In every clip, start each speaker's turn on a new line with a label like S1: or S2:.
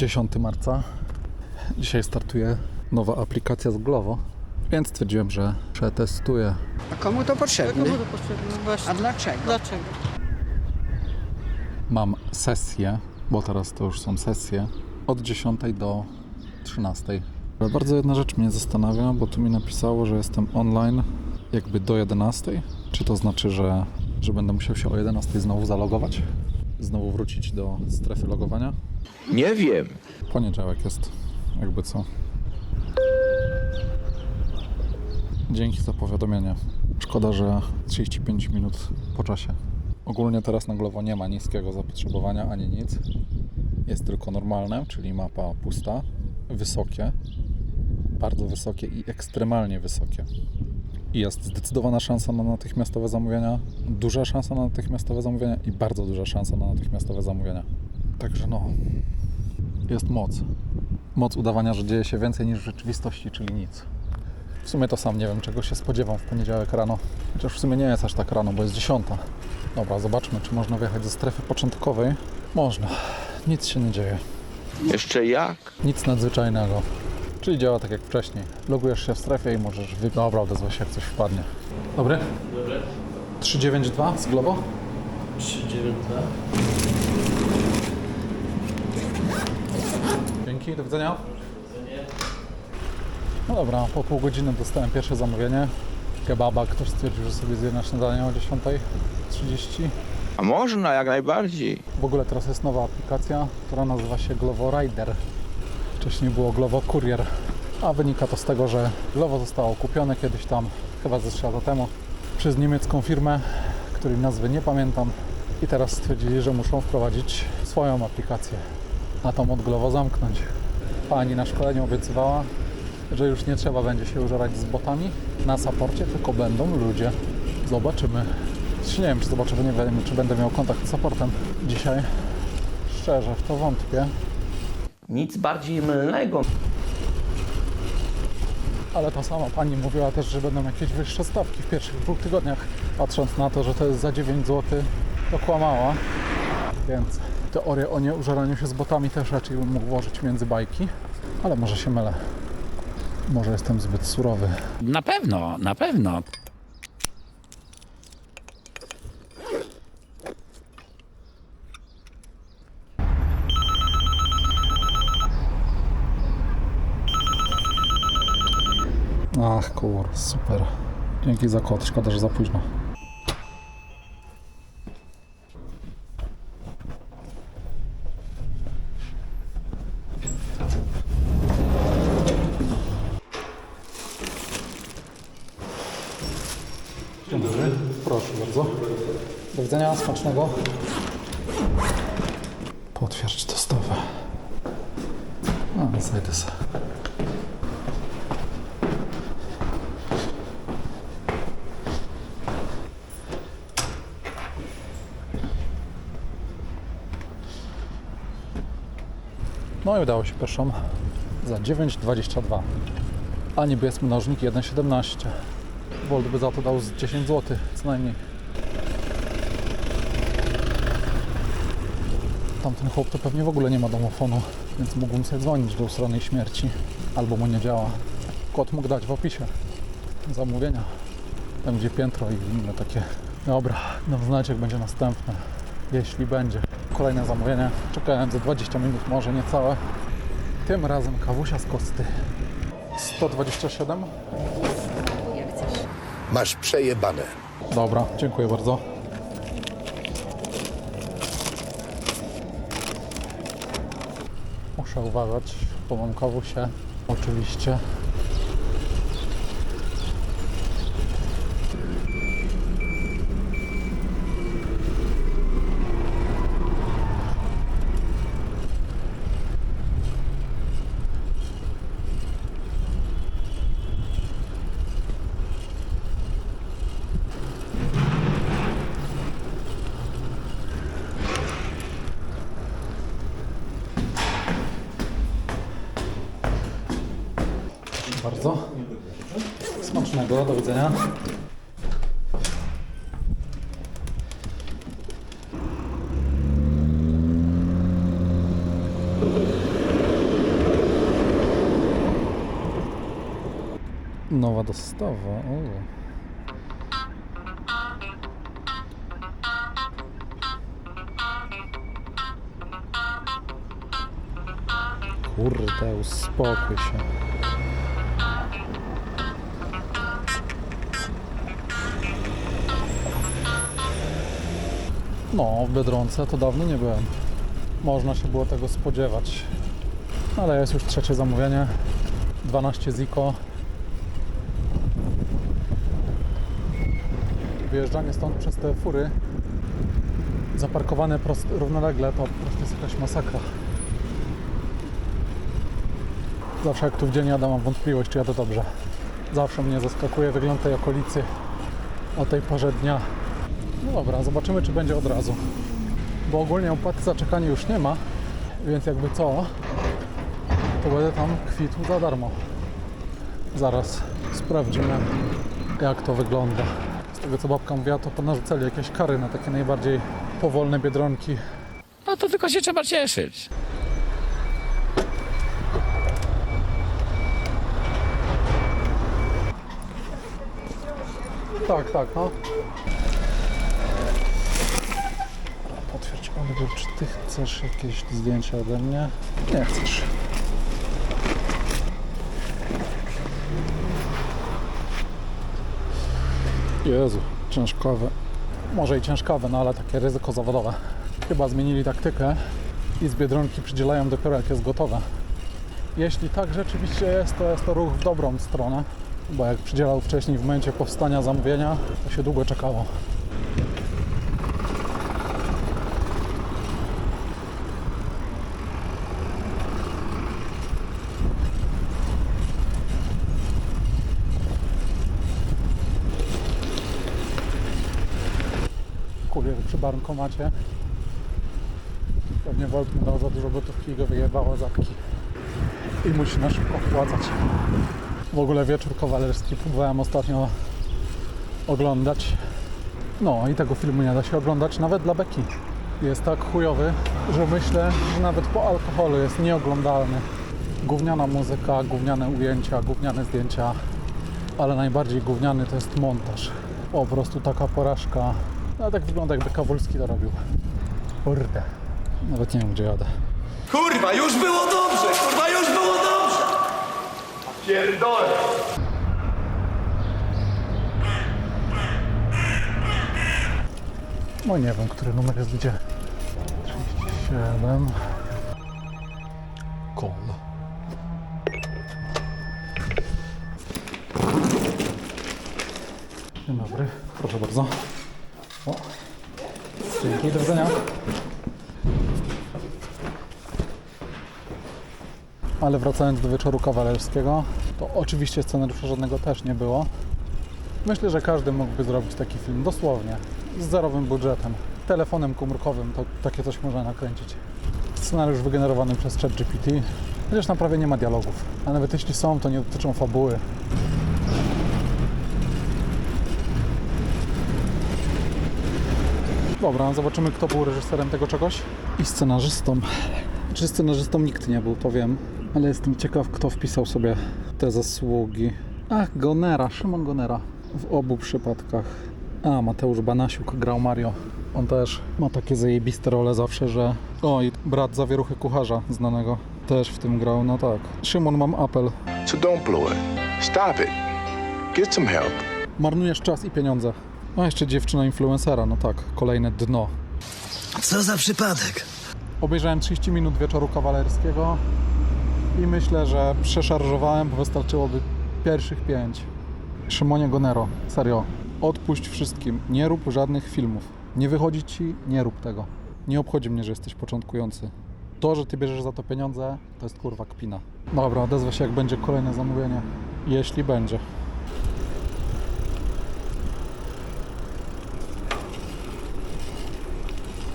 S1: 10 marca. Dzisiaj startuje nowa aplikacja z Glovo, więc stwierdziłem, że przetestuję.
S2: A komu to potrzebne?
S3: Komu to potrzebne?
S2: A
S3: Właśnie.
S2: dlaczego?
S3: Dlaczego?
S1: Mam sesję, bo teraz to już są sesje, od 10 do 13. Ale bardzo jedna rzecz mnie zastanawia, bo tu mi napisało, że jestem online jakby do 11. Czy to znaczy, że, że będę musiał się o 11 znowu zalogować? Znowu wrócić do strefy logowania?
S4: Nie wiem.
S1: Poniedziałek jest, jakby co. Dzięki za powiadomienie. Szkoda, że 35 minut po czasie. Ogólnie teraz na Glovo nie ma niskiego zapotrzebowania ani nic. Jest tylko normalne, czyli mapa pusta, wysokie, bardzo wysokie i ekstremalnie wysokie. I jest zdecydowana szansa na natychmiastowe zamówienia, duża szansa na natychmiastowe zamówienia i bardzo duża szansa na natychmiastowe zamówienia. Także no, jest moc. Moc udawania, że dzieje się więcej niż w rzeczywistości, czyli nic. W sumie to sam nie wiem, czego się spodziewam w poniedziałek rano. Chociaż w sumie nie jest aż tak rano, bo jest dziesiąta. Dobra, zobaczmy, czy można wjechać ze strefy początkowej. Można. Nic się nie dzieje.
S4: Jeszcze jak?
S1: Nic nadzwyczajnego. Czyli działa tak jak wcześniej. Logujesz się w strefie i możesz wy... Dobra, odezwa się jak coś wpadnie. Dobry? Dobry. 392 z Globo?
S5: 392.
S1: Dzięki, do widzenia. No dobra, po pół godziny dostałem pierwsze zamówienie. Kebaba, ktoś stwierdził, że sobie zje na śniadanie o 10.30.
S4: A można, jak najbardziej.
S1: W ogóle teraz jest nowa aplikacja, która nazywa się Glovo Rider. Wcześniej było Glovo Courier, a wynika to z tego, że Glovo zostało kupione kiedyś tam, chyba ze 3 lata temu, przez niemiecką firmę, której nazwy nie pamiętam. I teraz stwierdzili, że muszą wprowadzić swoją aplikację, a tą od Glovo zamknąć. Pani na szkoleniu obiecywała, że już nie trzeba będzie się użerać z botami na saporcie, tylko będą ludzie. Zobaczymy. Czy nie wiem, czy zobaczę, bo nie wiem, czy będę miał kontakt z supportem dzisiaj. Szczerze, w to wątpię,
S5: Nic bardziej mylnego.
S1: ale ta sama pani mówiła też, że będą jakieś wyższe stawki w pierwszych dwóch tygodniach. Patrząc na to, że to jest za 9 zł, to kłamała. Więc teorię o nieużeraniu się z botami też raczej bym mógł włożyć między bajki, ale może się mylę. Może jestem zbyt surowy.
S6: Na pewno, na pewno.
S1: Ach, kur, super. Dzięki za kod, szkoda, że za późno. Dzień dobry. Proszę bardzo. Do widzenia, smacznego. Potwierdź dostawę. A, zajdę sobie. No i udało się peszą za 9,22. A jest mnożnik 1,17. Bolt by za to dał z 10 zł co najmniej. Tamten chłop to pewnie w ogóle nie ma domofonu, więc mógłbym sobie dzwonić do ustronej śmierci. Albo mu nie działa. Kod mógł dać w opisie zamówienia. Tam gdzie piętro i inne takie. Dobra, dam znać jak będzie następne. Jeśli będzie. Kolejne zamówienie. Czekałem za 20 minut, może niecałe. Tym razem kawusia z kosty. 127.
S7: Masz przejebane.
S1: Dobra, dziękuję bardzo. Muszę uważać, bo kawusie. Oczywiście. bardzo. Smacznego, do widzenia. Nowa dostawa. O. Kurde, uspokój się. No, w Biedronce to dawno nie byłem. Można się było tego spodziewać. Ale jest już trzecie zamówienie. 12 ziko. Wyjeżdżanie stąd przez te fury zaparkowane prost, równolegle to po prostu jest jakaś masakra. Zawsze jak tu w dzień jadę mam wątpliwość, czy jadę dobrze. Zawsze mnie zaskakuje wygląd tej okolicy o tej porze dnia. No dobra, zobaczymy czy będzie od razu. Bo ogólnie opłaty za czekanie już nie ma, więc jakby co, to będę tam kwitł za darmo. Zaraz sprawdzimy jak to wygląda. Z tego co babka mówiła, to ponarzucali jakieś kary na takie najbardziej powolne biedronki.
S6: No to tylko się trzeba cieszyć.
S1: Tak, tak, no. Potwierdź, Oliver, czy ty chcesz jakieś zdjęcia ode mnie? Nie chcesz. Jezu, ciężkowe. Może i ciężkowe, no ale takie ryzyko zawodowe. Chyba zmienili taktykę i z Biedronki przydzielają dopiero jak jest gotowe. Jeśli tak rzeczywiście jest, to jest to ruch w dobrą stronę, bo jak przydzielał wcześniej w momencie powstania zamówienia, to się długo czekało. Kurier przy bankomacie. Pewnie Volt mu dał za dużo gotówki i go wyjebało zapki. I musi na szybko wpłacać. W ogóle wieczór kawalerski próbowałem ostatnio oglądać. No i tego filmu nie da się oglądać nawet dla beki. Jest tak chujowy, że myślę, że nawet po alkoholu jest nieoglądalny. Gówniana muzyka, gówniane ujęcia, gówniane zdjęcia, ale najbardziej gówniany to jest montaż. Po prostu taka porażka. No tak wygląda jakby Kawulski to robił. Kurde. Nawet nie wiem gdzie jadę.
S2: Kurwa, już było dobrze! Kurwa, już było dobrze! Pierdolę!
S1: No nie wiem, który numer jest gdzie. 37. Kol. Dzień dobry, proszę bardzo. O. Dzięki, do widzenia. Ale wracając do wieczoru kawalerskiego, to oczywiście scenariusza żadnego też nie było. Myślę, że każdy mógłby zrobić taki film, dosłownie, z zerowym budżetem. Telefonem komórkowym to takie coś można nakręcić. Scenariusz wygenerowany przez ChatGPT, chociaż tam prawie nie ma dialogów. A nawet jeśli są, to nie dotyczą fabuły. Dobra, zobaczymy kto był reżyserem tego czegoś i scenarzystą. Czy scenarzystą nikt nie był, to wiem, ale jestem ciekaw kto wpisał sobie te zasługi. Ach, Gonera, Szymon Gonera. W obu przypadkach. A, Mateusz Banasiuk grał Mario. On też ma takie zajebiste role zawsze, że... O, i brat zawieruchy kucharza znanego też w tym grał, no tak. Szymon, mam apel.
S3: So don't blow it. Stop it. Get some help.
S1: Marnujesz czas i pieniądze. A jeszcze dziewczyna influencera, no tak, kolejne dno.
S7: Co za przypadek?
S1: Obejrzałem 30 minut wieczoru kawalerskiego i myślę, że przeszarżowałem, bo wystarczyłoby pierwszych 5. Szymonie Gonero, serio, odpuść wszystkim, nie rób żadnych filmów. Nie wychodzi ci, nie rób tego. Nie obchodzi mnie, że jesteś początkujący. To, że ty bierzesz za to pieniądze, to jest kurwa kpina. Dobra, odezwę się jak będzie kolejne zamówienie. Jeśli będzie.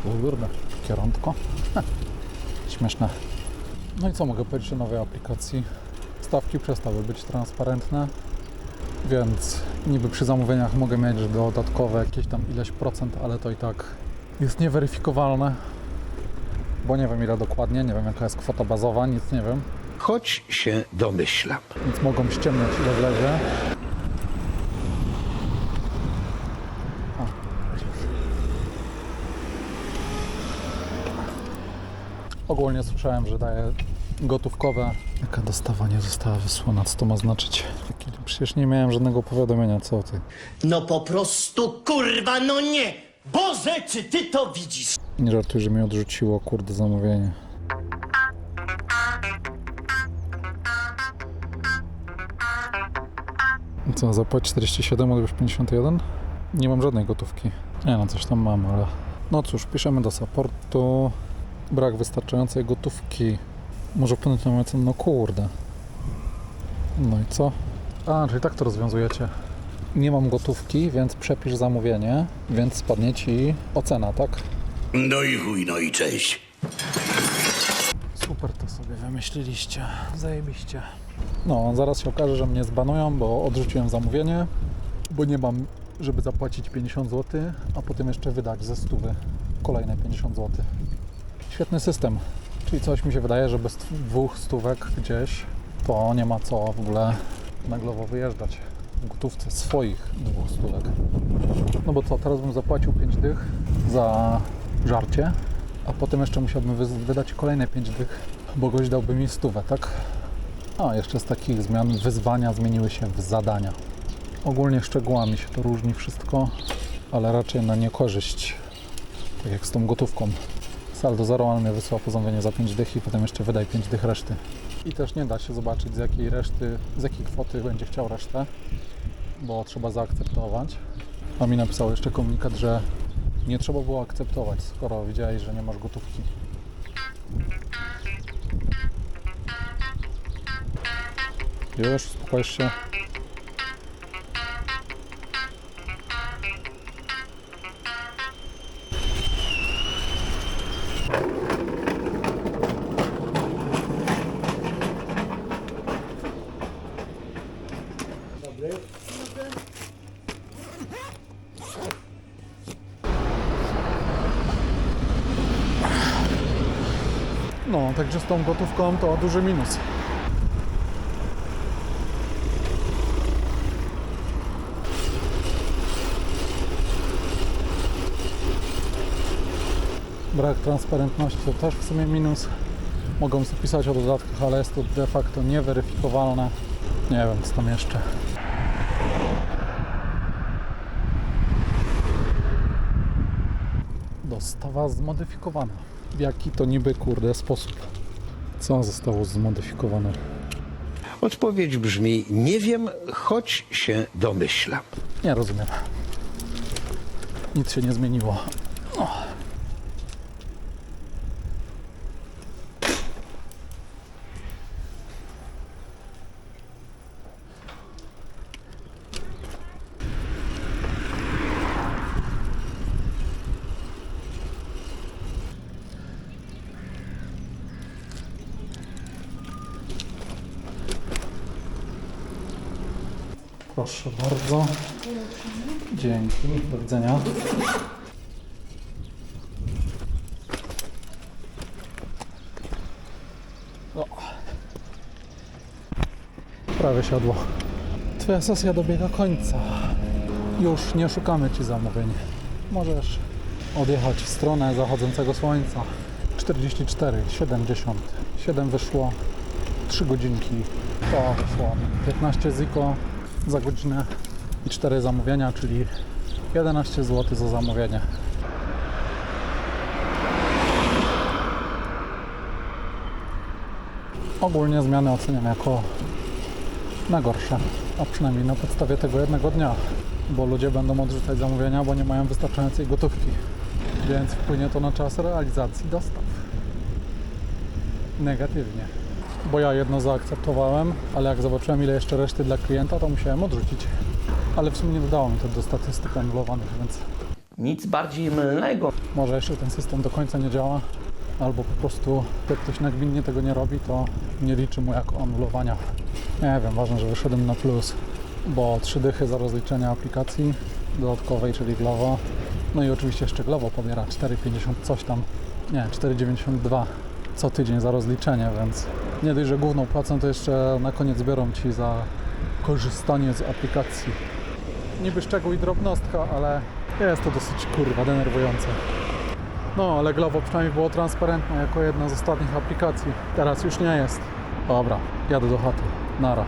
S1: Kurde, kierunko. Śmieszne. No i co mogę powiedzieć o nowej aplikacji? Stawki przestały być transparentne, więc niby przy zamówieniach mogę mieć dodatkowe jakieś tam ileś procent, ale to i tak jest nieweryfikowalne, bo nie wiem ile dokładnie, nie wiem jaka jest kwota bazowa, nic nie wiem.
S8: choć się domyślam.
S1: więc mogą ściemniać ile wlezie. Ogólnie słyszałem, że daje gotówkowe. Jaka dostawa nie została wysłana, co to ma znaczyć? Taki- Przecież nie miałem żadnego powiadomienia, co ty.
S9: No po prostu kurwa, no nie! Boże, czy ty to widzisz?
S1: Nie żartuj, że mi odrzuciło, kurde, zamówienie. Co, zapłać 47, odbierz 51? Nie mam żadnej gotówki. Nie no, coś tam mam, ale... No cóż, piszemy do supportu. Brak wystarczającej gotówki. Może w pewnym momencie, no kurde. No i co? A, czyli tak to rozwiązujecie. Nie mam gotówki, więc przepisz zamówienie, więc spadnie ci ocena, tak?
S2: No i chuj, no i cześć.
S1: Super to sobie wymyśliliście. Zajebiście. No, zaraz się okaże, że mnie zbanują, bo odrzuciłem zamówienie, bo nie mam, żeby zapłacić 50 zł, a potem jeszcze wydać ze stówy kolejne 50 zł. Świetny system. Czyli coś mi się wydaje, że bez dwóch stówek gdzieś to nie ma co w ogóle na Glovo wyjeżdżać w gotówce swoich dwóch stówek. No bo co, teraz bym zapłacił 5 dych za żarcie, a potem jeszcze musiałbym wy- wydać kolejne 5 dych, bo gość dałby mi stówę, tak? A, jeszcze z takich zmian wyzwania zmieniły się w zadania. Ogólnie szczegółami się to różni wszystko, ale raczej na niekorzyść, tak jak z tą gotówką. Saldo zero, ale mnie wysłał po zamówienie za 5 dych i potem jeszcze wydaj 5 dych reszty. I też nie da się zobaczyć z jakiej reszty, z jakiej kwoty będzie chciał resztę, bo trzeba zaakceptować. A mi napisał jeszcze komunikat, że nie trzeba było akceptować, skoro widziałeś, że nie masz gotówki. Już, spokojsz się. No, także z tą gotówką to duży minus. Brak transparentności to też w sumie minus. Mogą zapisać o dodatkach, ale jest to de facto nieweryfikowalne. Nie wiem, co tam jeszcze. Dostawa zmodyfikowana. W jaki to niby kurde sposób? Co zostało zmodyfikowane?
S8: Odpowiedź brzmi: Nie wiem, choć się domyślam.
S1: Nie rozumiem. Nic się nie zmieniło. O. Proszę bardzo. Dzięki. Do widzenia. O. Prawie siadło. Twoja sesja dobiega końca. Już nie szukamy Ci zamówień. Możesz odjechać w stronę zachodzącego słońca. 44, 70. 7 wyszło. 3 godzinki. To wyszło 15 ziko za godzinę i 4 zamówienia, czyli 11 zł za zamówienie. Ogólnie zmiany oceniam jako na gorsze, a przynajmniej na podstawie tego jednego dnia, bo ludzie będą odrzucać zamówienia, bo nie mają wystarczającej gotówki, więc wpłynie to na czas realizacji dostaw. Negatywnie bo ja jedno zaakceptowałem, ale jak zobaczyłem ile jeszcze reszty dla klienta, to musiałem odrzucić. Ale w sumie nie dodało mi to do statystyk anulowanych, więc
S5: Nic bardziej mylnego.
S1: może jeszcze ten system do końca nie działa, albo po prostu jak ktoś nagminnie tego nie robi, to nie liczy mu jako anulowania. Nie wiem, ważne, że wyszedłem na plus, bo trzy dychy za rozliczenie aplikacji dodatkowej, czyli Glovo. No i oczywiście jeszcze Glovo pobiera 4,50 coś tam, nie, 4,92 co tydzień za rozliczenie, więc Nie dość, że główną płacą, to jeszcze na koniec biorą Ci za korzystanie z aplikacji. Niby szczegół i drobnostka, ale jest to dosyć kurwa denerwujące. No, ale Glovo przynajmniej było transparentne jako jedna z ostatnich aplikacji. Teraz już nie jest. Dobra, jadę do chaty. Nara.